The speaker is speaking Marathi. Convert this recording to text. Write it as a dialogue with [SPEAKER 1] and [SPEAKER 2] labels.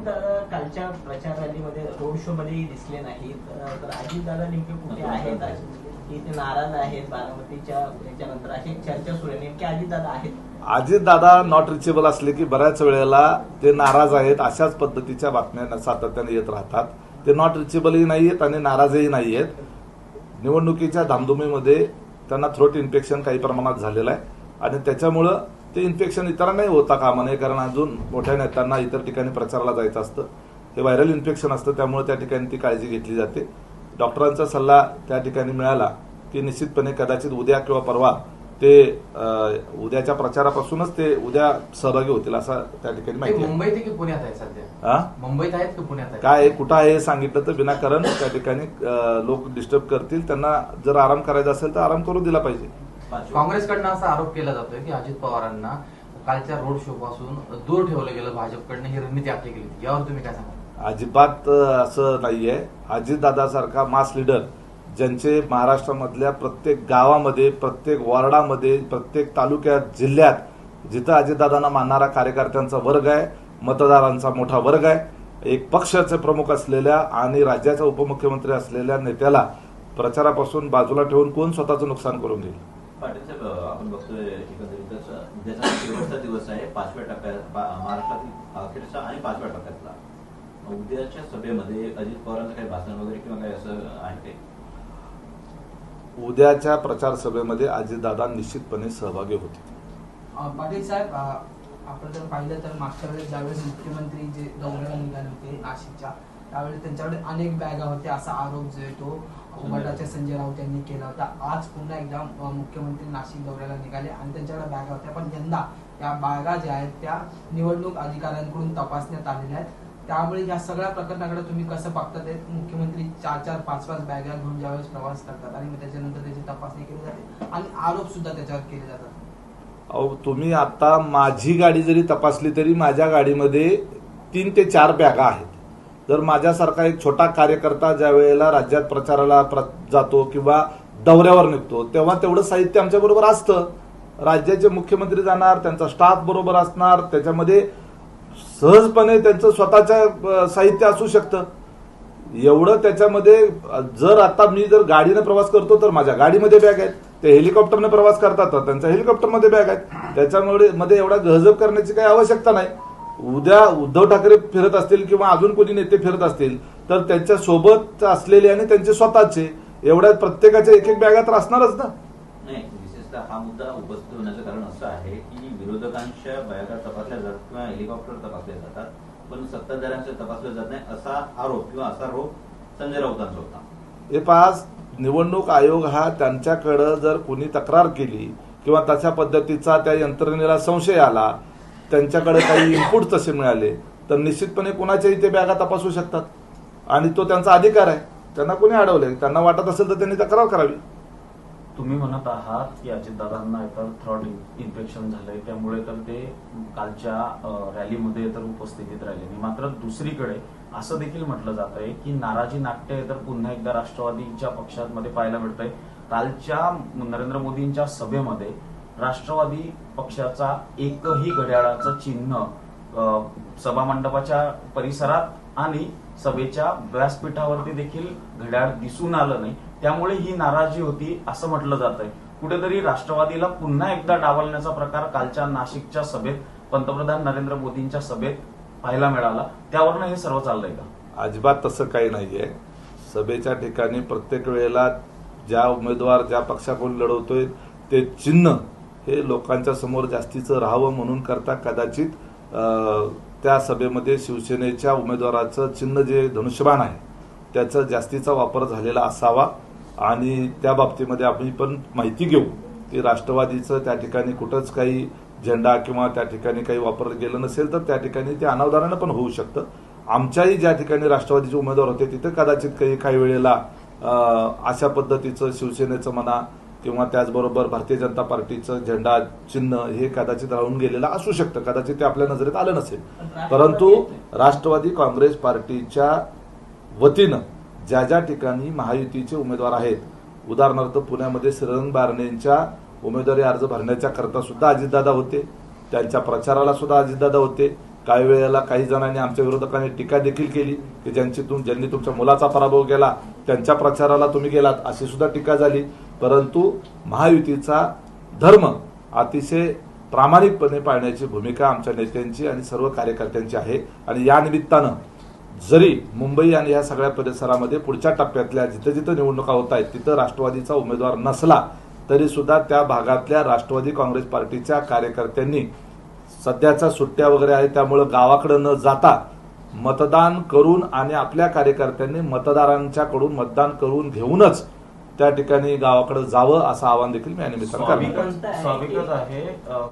[SPEAKER 1] अजितदादा कालच्या प्रचार रॅलीमध्ये रोड शो मध्येही दिसले नाहीत. तर अजितदादा नेमके कुठे आहेत? ते नाराज आहेत बारामतीच्या याच्यानंतर अशी चर्चा सुरू आहे. नेमके अजितदादा आहेत.
[SPEAKER 2] अजित दादा नॉट रिचेबल असले की बऱ्याच वेळेला ते नाराज आहेत अशाच पद्धतीच्या बातम्या सातत्याने येत राहतात. ते नॉट रिचेबलही नाही आहेत आणि नाराजही नाही आहेत निवडणुकीच्या धामधुमीमध्ये त्यांना थ्रोट इन्फेक्शन काही प्रमाणात झालेलं आहे. आणि त्याच्यामुळं ते इन्फेक्शन इतरांनाही होता कामा नये कारण अजून मोठ्या नेत्यांना इतर ठिकाणी प्रचाराला जायचं असतं. हे व्हायरल इन्फेक्शन असतं त्यामुळे त्या ठिकाणी ती काळजी घेतली जाते. डॉक्टरांचा सल्ला त्या ठिकाणी मिळाला की निश्चितपणे कदाचित उद्या किंवा परवा ते उद्याच्या प्रचारापासूनच ते उद्या सहभागी होतील असं त्या ठिकाणी माहिती
[SPEAKER 3] मुंबईत की पुण्यात आहे सध्या?
[SPEAKER 2] हा?
[SPEAKER 3] मुंबईत आहेत की पुण्यात
[SPEAKER 2] काय कुठं आहे हे सांगितलं तर विनाकारण त्या ठिकाणी लोक डिस्टर्ब करतील. त्यांना जर आराम करायचा असेल तर आराम करू दिला पाहिजे.
[SPEAKER 3] काँग्रेसकडनं असा आरोप केला जातोय की अजित पवारांना कालच्या रोड शो पासून दूर ठेवलं गेलं भाजपकडनं ही रणनीती आखली गेली यावर तुम्ही काय सांगा
[SPEAKER 2] अजिबात असं नाहीये. अजितदादासारखा मास लीडर ज्यांचे महाराष्ट्रामधल्या प्रत्येक गावामध्ये प्रत्येक वॉर्डामध्ये प्रत्येक तालुक्यात जिल्ह्यात जिथं अजितदादांना मानणारा कार्यकर्त्यांचा वर्ग आहे मतदारांचा मोठा वर्ग आहे एक पक्षाचे प्रमुख असलेल्या आणि राज्याचा उपमुख्यमंत्री असलेल्या नेत्याला प्रचारापासून बाजूला ठेवून कोण स्वतःचं नुकसान करून घेईल
[SPEAKER 4] पाटील साहेब आपण बघतोय एकंदरीतच उद्याचा शेवटचा दिवस आहे पाचव्या टप्प्यात महाराष्ट्रातील अखेरचा आणि पाचव्या टप्प्यातला. उद्याच्या सभेमध्ये अजित पवारांचं काही भाषण वगैरे किंवा काही असं आहे ते
[SPEAKER 2] उद्याच्या प्रचार सभेमध्ये अजितदादा निश्चितपणे सहभागी होतील.
[SPEAKER 5] अ, पाटील साहेब आपण जर पाहिलं तर मागच्या वेळेस ज्यावेळेस मुख्यमंत्री जे दौऱ्याला निघाले होते नाशिकच्या त्यावेळी त्यांच्याकडे अनेक बॅगा होत्या असा आरोप जो आहे तो उबाटाच्या संजय राऊत यांनी केला होता. आज पुन्हा एकदा मुख्यमंत्री नाशिक दौऱ्याला निघाले आणि त्यांच्याकडे बॅगा होत्या. पण यंदा या बॅगा ज्या आहेत त्या निवडणूक अधिकाऱ्यांकडून तपासण्यात आलेल्या आहेत. त्यामुळे या सगळ्या प्रकरणाकडे तुम्ही कसं बघतात ते? मुख्यमंत्री चार चार पाच पाच बॅगा घेऊन ज्यावेळेस प्रवास करतात आणि मग त्याच्यानंतर त्याची तपासणी केली जाते आणि आरोप सुद्धा त्याच्यावर केले जातात.
[SPEAKER 2] अहो तुम्ही आता माझी गाडी जरी तपासली तरी माझ्या गाडीमध्ये तीन ते चार बॅगा आहेत. जर माझ्यासारखा एक छोटा कार्यकर्ता ज्या वेळेला राज्यात प्रचाराला प्र- जातो किंवा दौऱ्यावर निघतो तेव्हा तेवढं साहित्य आमच्या बरोबर असतं. राज्याचे मुख्यमंत्री जाणार त्यांचा स्टाफ बरोबर असणार त्याच्यामध्ये सहजपणे त्यांचं स्वतःच्या साहित्य असू शकतं. एवढं त्याच्यामध्ये जर आता मी जर गाडीने प्रवास करतो तर माझ्या गाडीमध्ये बॅग आहेत. ते हेलिकॉप्टरने प्रवास करतात तर त्यांच्या हेलिकॉप्टरमध्ये बॅग आहेत. त्याच्यामुळे मध्ये एवढा गहजब करण्याची काही आवश्यकता नाही. उद्या उद्धव ठाकरे फिरत असतील किंवा अजून कोणी नेते फिरत असतील तर त्यांच्यासोबत असलेले आणि त्यांचे स्वतःचे एवढ्या प्रत्येकाच्या एक एक बॅगा तर असणारच ना?
[SPEAKER 4] नाही विशेषतः हा मुद्दा उपस्थित होण्याचं कारण असं आहे की विरोधकांच्या बॅगा तपासल्या जातात किंवा हेलिकॉप्टर तपासले जातात पण सत्ताधाऱ्यांचे तपासले जात नाही असा आरोप किंवा असा रोप संजय राऊतांचा होता.
[SPEAKER 2] हे पास निवडणूक आयोग हा त्यांच्याकडं जर कोणी तक्रार केली किंवा तशा पद्धतीचा त्या यंत्रणेला संशय आला त्यांच्याकडे काही इनपुट तसे मिळाले तर निश्चितपणे कुणाच्याही ते बॅगा तपासू शकतात. आणि तो त्यांचा अधिकार आहे. त्यांना कोणी अडवले त्यांना वाटत असेल तर त्यांनी तक्रार करावी.
[SPEAKER 6] तुम्ही म्हणत आहात की अजितदादांना तर थ्रॉट इन्फेक्शन झालंय त्यामुळे तर ते कालच्या रॅलीमध्ये तर उपस्थितीत राहिले नाही. मात्र दुसरीकडे असं देखील म्हटलं जात आहे की नाराजी नाट्य तर पुन्हा एकदा राष्ट्रवादीच्या पक्षांमध्ये पाहायला मिळतंय. कालच्या नरेंद्र मोदींच्या सभेमध्ये राष्ट्रवादी पक्षाचा एकही घड्याळाचं चिन्ह सभामंडपाच्या परिसरात आणि सभेच्या व्यासपीठावरती देखील घड्याळ दिसून आलं नाही. त्यामुळे ही नाराजी होती असं म्हटलं जात आहे कुठेतरी राष्ट्रवादीला पुन्हा एकदा डावलण्याचा प्रकार कालच्या नाशिकच्या सभेत पंतप्रधान नरेंद्र मोदींच्या सभेत पाहायला मिळाला. त्यावरनं हे सर्व चाललंय का?
[SPEAKER 2] अजिबात तसं काही नाहीये. सभेच्या ठिकाणी प्रत्येक वेळेला ज्या उमेदवार ज्या पक्षाकडून लढवतोय ते चिन्ह हे लोकांच्या समोर जास्तीचं राहावं म्हणून करता कदाचित त्या सभेमध्ये शिवसेनेच्या उमेदवाराचं चिन्ह जे धनुष्यबाण आहे त्याचा जास्तीचा वापर झालेला असावा आणि त्या बाबतीमध्ये आपण पण माहिती घेऊ की राष्ट्रवादीचं त्या ठिकाणी कुठंच काही झेंडा किंवा त्या ठिकाणी काही वापरलं गेलं नसेल तर त्या ठिकाणी ते अनावधानानं पण होऊ शकतं. आमच्याही ज्या ठिकाणी राष्ट्रवादीचे उमेदवार होते तिथं कदाचित काही काही वेळेला अशा पद्धतीचं शिवसेनेचं म्हणा किंवा त्याचबरोबर भारतीय जनता पार्टीचं झेंडा चिन्ह हे कदाचित राहून गेलेलं असू शकतं. कदाचित ते आपल्या नजरेत आलं नसेल. परंतु राष्ट्रवादी काँग्रेस पार्टीच्या वतीनं ज्या ज्या ठिकाणी महायुतीचे उमेदवार आहेत उदाहरणार्थ पुण्यामध्ये श्रीरंग बारणेंच्या उमेदवारी अर्ज भरण्याच्या करता सुद्धा अजितदादा होते. त्यांच्या प्रचाराला सुद्धा अजितदादा होते. काही वेळेला काही जणांनी आमच्या विरोधकांनी टीका देखील केली की ज्यांची तुम ज्यांनी तुमच्या मुलाचा पराभव केला त्यांच्या प्रचाराला तुम्ही गेलात अशी सुद्धा टीका झाली. परंतु महायुतीचा धर्म अतिशय प्रामाणिकपणे पाळण्याची भूमिका आमच्या नेत्यांची आणि सर्व कार्यकर्त्यांची आहे. आणि या निमित्तानं जरी मुंबई आणि या सगळ्या परिसरामध्ये पुढच्या टप्प्यातल्या जिथं जिथं निवडणुका होत आहेत तिथं राष्ट्रवादीचा उमेदवार नसला तरी सुद्धा त्या भागातल्या राष्ट्रवादी काँग्रेस पार्टीच्या कार्यकर्त्यांनी सध्याच्या सुट्ट्या वगैरे आहेत त्यामुळं गावाकडे न जाता मतदान करून आणि आपल्या कार्यकर्त्यांनी मतदारांच्याकडून मतदान करून घेऊनच त्या ठिकाणी गावाकडे जावं असं आवाहन देखील मी या निमित्तानं करणार
[SPEAKER 6] स्वाभाविकच आहे.